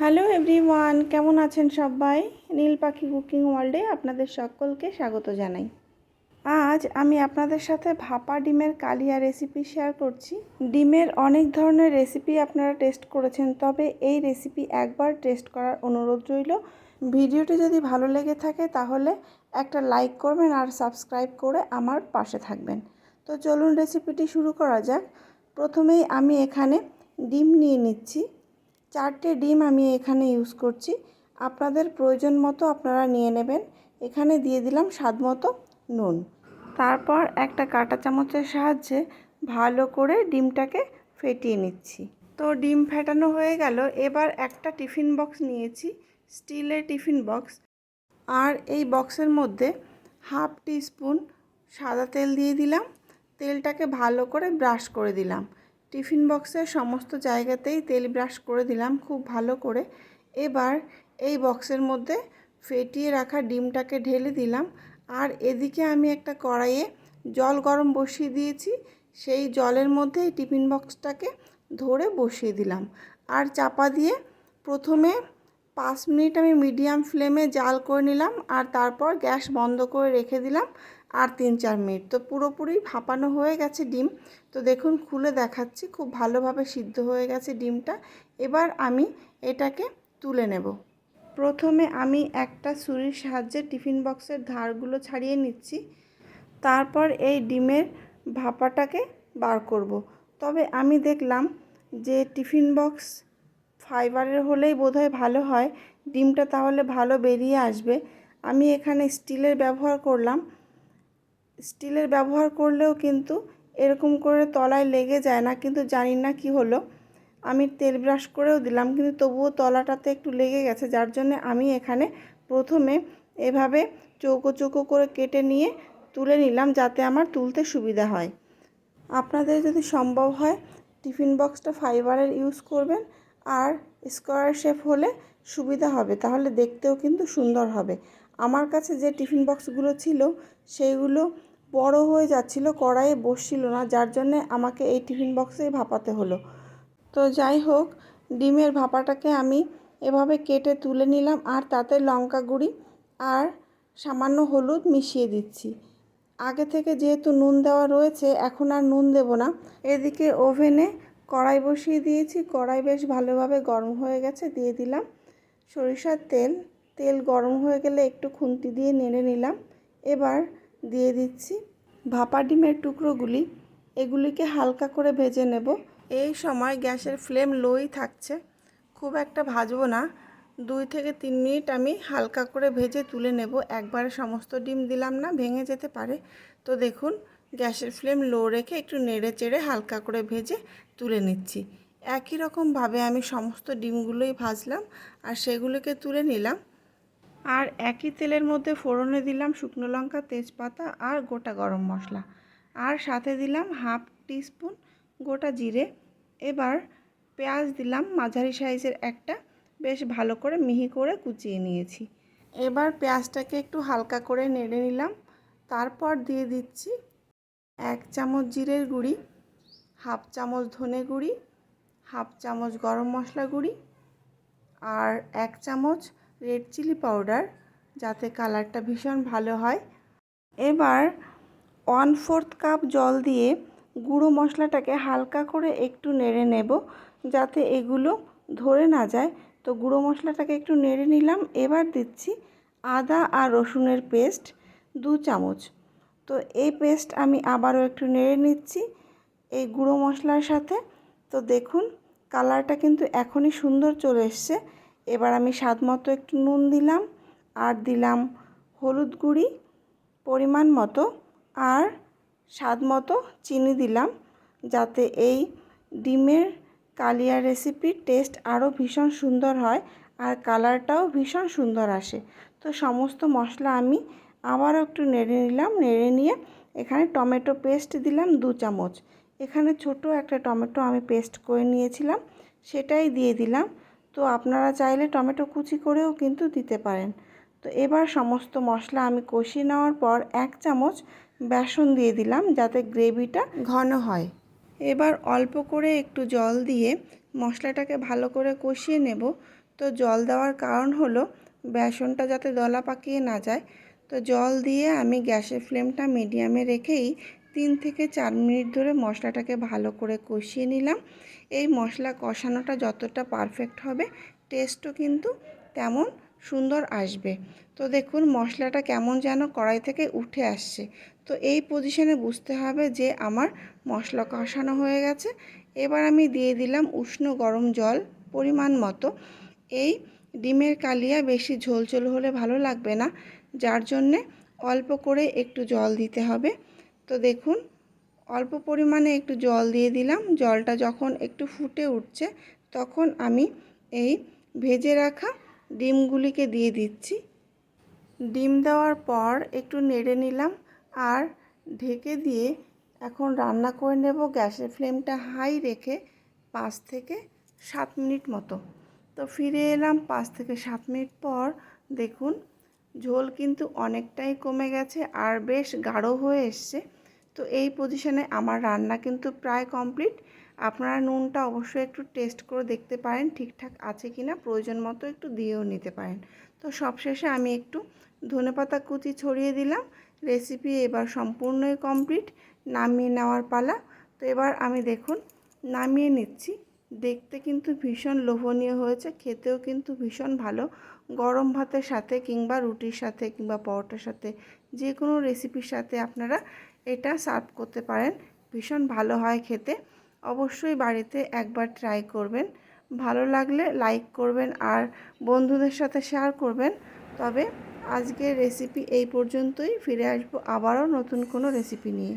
Hello everyone, কেমন আছেন সবাই? নীল পাখি কুকিং ওয়ার্ল্ডে আপনাদের সকলকে স্বাগত জানাই। আজ আমি আপনাদের সাথে ভাপা ডিমের কালিয়া রেসিপি শেয়ার করছি। ডিমের অনেক ধরনের রেসিপি আপনারা টেস্ট করেছেন, তবে এই রেসিপি একবার টেস্ট করার অনুরোধ রইল। ভিডিওটি যদি ভালো লেগে থাকে তাহলে একটা লাইক করবেন আর সাবস্ক্রাইব করে আমার পাশে থাকবেন। তো চলুন রেসিপিটি শুরু করা যাক। প্রথমেই আমি এখানে ডিম নিয়ে নিচ্ছি। চারটে ডিম আমি এখানে ইউজ করছি। আপনাদের প্রয়োজন মতো আপনারা নিয়ে নেবেন। এখানে দিয়ে দিলাম স্বাদ মতো নুন। তারপর একটা কাঁটা চামচের সাহায্যে ভালো করে ডিমটাকে ফেটিয়ে নিচ্ছি। তো ডিম ফেটানো হয়ে গেল। এবার একটা টিফিন বক্স নিয়েছি, স্টিলের টিফিন বক্স। আর এই বক্সের মধ্যে হাফ টিস্পুন সাদা তেল দিয়ে দিলাম। তেলটাকে ভালো করে ব্রাশ করে দিলাম। টিফিন বক্সের সমস্ত জায়গাতেই তেল ব্রাশ করে দিলাম খুব ভালো করে। এবার এই বক্সের মধ্যে ফেটিয়ে রাখা ডিমটাকে ঢেলে দিলাম। আর এদিকে আমি একটা কড়াইয়ে জল গরম বসিয়ে দিয়েছি। সেই জলের মধ্যে এই টিফিন বক্সটাকে ধরে বসিয়ে দিলাম। আর চাপা দিয়ে প্রথমে পাঁচ মিনিট আমি মিডিয়াম ফ্লেমে জাল করে নিলাম। আর তারপর গ্যাস বন্ধ করে রেখে দিলাম। আর তিন চার মিনিট। তো পুরোপুরি ভাপানো হয়ে গেছে ডিম। তো দেখুন, খুলে দেখাচ্ছি। খুব ভালোভাবে সিদ্ধ হয়ে গেছে ডিমটা। এবার আমি এটাকে তুলে নেব। প্রথমে আমি একটা ছুরির সাহায্যে টিফিন বক্সের ধারগুলো ছাড়িয়ে নিচ্ছি। তারপর এই ডিমের ভাপাটাকে বার করব। তবে আমি দেখলাম যে টিফিন বক্স ফাইবারের হলেই বোধহয় ভালো হয়। ডিমটা তাহলে ভালো বেরিয়ে আসবে। আমি এখানে স্টিলের ব্যবহার করলাম। স্টিলের ব্যবহার করলেও কিন্তু এরকম করে তলায় লেগে যায় না, কিন্তু জানি না কি হলো। আমি তেল ব্রাশ করেও দিলাম, কিন্তু তবুও তলাটাতে একটু লেগে গেছে, যার জন্য আমি এখানে প্রথমে এভাবে চৌকো চৌকো করে কেটে নিয়ে তুলে নিলাম যাতে আমার তুলতে সুবিধা হয়। আপনাদের যদি সম্ভব হয়, টিফিন বক্সটা ফাইবারের ইউজ করবেন আর স্কোয়ার শেপ হলে সুবিধা হবে, তাহলে দেখতেও কিন্তু সুন্দর হবে। আমার কাছে যে টিফিন বক্সগুলো ছিল, সেইগুলো বড় হয়ে যাচ্ছিল, কড়াইয়ে বসছিল না, যার জন্যে আমাকে এই টিফিন বক্সেই ভাপাতে হলো। তো যাই হোক, ডিমের ভাপাটাকে আমি এভাবে কেটে তুলে নিলাম আর তাতে লঙ্কা গুঁড়ি আর সামান্য হলুদ মিশিয়ে দিচ্ছি। আগে থেকে যেহেতু নুন দেওয়া রয়েছে, এখন আর নুন দেব না। এদিকে ওভেনে কড়াই বসিয়ে দিয়েছি, কড়াই বেশ ভালোভাবে গরম হয়ে গেছে, দিয়ে দিলাম সরিষার তেল। তেল গরম হয়ে গেলে একটু খুন্তি দিয়ে নেড়ে নিলাম। এবার দিয়ে দিচ্ছি। ভাপা ডিমের টুকরোগুলি এগুলিকে হালকা করে ভেজে নেব। এই সময় গ্যাসের ফ্লেম লোই থাকছে। খুব একটা ভাজবো না। দুই থেকে তিন মিনিট আমি হালকা করে ভেজে তুলে নেব। একবারে সমস্ত ডিম দিলাম না, ভেঙে যেতে পারে। তো দেখুন, গ্যাসের ফ্লেম লো রেখে একটু নেড়ে চেড়ে হালকা করে ভেজে তুলে নিচ্ছি। একই রকমভাবে আমি সমস্ত ডিমগুলোই ভাজলাম আর সেগুলোকে তুলে নিলাম। আর একই তেলের মধ্যে ফোড়নে দিলাম শুকনো লঙ্কা, তেজপাতা আর গোটা গরম মশলা। আর সাথে দিলাম হাফ টিস্পুন গোটা জিরে। এবার পেঁয়াজ দিলাম মাঝারি সাইজের একটা, বেশ ভালো করে মিহি করে কুচিয়ে নিয়েছি। এবার পেঁয়াজটাকে একটু হালকা করে নেড়ে নিলাম। তারপর দিয়ে দিচ্ছি এক চামচ জিরের গুঁড়ি, হাফ চামচ ধনে গুঁড়ি, হাফ চামচ গরম মশলা গুঁড়ি আর এক চামচ রেড চিলি পাউডার, যাতে কালারটা ভীষণ ভালো হয়। এবার ওয়ান ফোর্থ কাপ জল দিয়ে গুঁড়ো মশলাটাকে হালকা করে একটু নেড়ে নেব, যাতে এগুলো ধরে না যায়। তো গুঁড়ো মশলাটাকে একটু নেড়ে নিলাম। এবার দিচ্ছি আদা আর রসুনের পেস্ট দু চামচ। তো এই পেস্ট আমি আবারও একটু নেড়ে নিচ্ছি এই গুঁড়ো মশলার সাথে। তো দেখুন, কালারটা কিন্তু এখনই সুন্দর চলে এসছে। এবার আমি স্বাদ মতো একটু নুন দিলাম আর দিলাম হলুদ গুঁড়ি পরিমাণ মতো আর স্বাদ মতো চিনি দিলাম যাতে এই ডিমের কালিয়া রেসিপির টেস্ট আরও ভীষণ সুন্দর হয় আর কালারটাও ভীষণ সুন্দর আসে। তো সমস্ত মশলা আমি আবারও একটু নেড়ে নিলাম, নেড়ে নিয়ে এখানে টমেটো পেস্ট দিলাম দু চামচ। এখানে ছোট একটা টমেটো আমি পেস্ট করে নিয়েছিলাম, সেটাই দিয়ে দিলাম। তো আপনারা চাইলে টমেটো কুচি করেও কিন্তু দিতে পারেন। তো এবার সমস্ত মশলা আমি কষিয়ে নেওয়ার পর এক চামচ বেসন দিয়ে দিলাম যাতে গ্রেভিটা ঘন হয়। এবার অল্প করে একটু জল দিয়ে মশলাটাকে ভালো করে কষিয়ে নেব। তো জল দেওয়ার কারণ হলো বেসনটা যাতে দলা পাকিয়ে না যায়। তো জল দিয়ে আমি গ্যাসের ফ্লেমটা মিডিয়ামে রেখেই তিন থেকে চার মিনিট ধরে মশলাটাকে ভালো করে কষিয়ে নিলাম। এই মশলা কষানোটা যতটা পারফেক্ট হবে টেস্টও কিন্তু তেমন সুন্দর আসবে। তো দেখুন, মশলাটা কেমন যেন কড়াই থেকে উঠে আসছে। তো এই পজিশনে বুঝতে হবে যে আমার মশলা কষানো হয়ে গেছে। এবার আমি দিয়ে দিলাম উষ্ণ গরম জল পরিমাণ মতো। এই ডিমের কালিয়া বেশি ঝোলঝোল হলে ভালো লাগবে না, যার জন্যে অল্প করে একটু জল দিতে হবে। তো দেখুন, অল্প পরিমাণে একটু জল দিয়ে দিলাম। জলটা যখন একটু ফুটে উঠছে, তখন আমি এই ভেজে রাখা ডিমগুলিকে দিয়ে দিচ্ছি। ডিম দেওয়ার পর একটু নেড়ে নিলাম আর ঢেকে দিয়ে এখন রান্না করে নেব গ্যাসের ফ্লেমটা হাই রেখে পাঁচ থেকে সাত মিনিট মতো। তো ফিরে এলাম পাঁচ থেকে সাত মিনিট পর, দেখুন ঝোল কিন্তু অনেকটাই কমে গেছে আর বেশ গাঢ় হয়ে এসছে। তো এই পজিশনে আমার রান্না কিন্তু প্রায় কমপ্লিট আপনারা নুনটা অবশ্যই একটু টেস্ট করে দেখতে পারেন, ঠিকঠাক আছে কি না প্রয়োজন মতো একটু দিয়েও নিতে পারেন। তো সবশেষে আমি একটু ধনেপাতা কুচি ছড়িয়ে দিলাম রেসিপি এবার সম্পূর্ণই কমপ্লিট নামিয়ে নেওয়ার পালা। তো এবার আমি দেখুন, নামিয়ে নিচ্ছি। দেখতে কিন্তু ভীষণ লোভনীয় হয়েছে, খেতেও কিন্তু ভীষণ ভালো। গরম ভাতের সাথে কিংবা রুটির সাথে কিংবা পরোটার সাথে যে কোনো রেসিপির সাথে আপনারা এটা সার্ভ করতে পারেন। ভীষণ ভালো হয় খেতে। অবশ্যই বাড়িতে একবার ট্রাই করবেন। ভালো লাগলে লাইক করবেন আর বন্ধুদের সাথে শেয়ার করবেন। তবে আজকের রেসিপি এই পর্যন্তই। ফিরে আসব আবারও নতুন কোনো রেসিপি নিয়ে।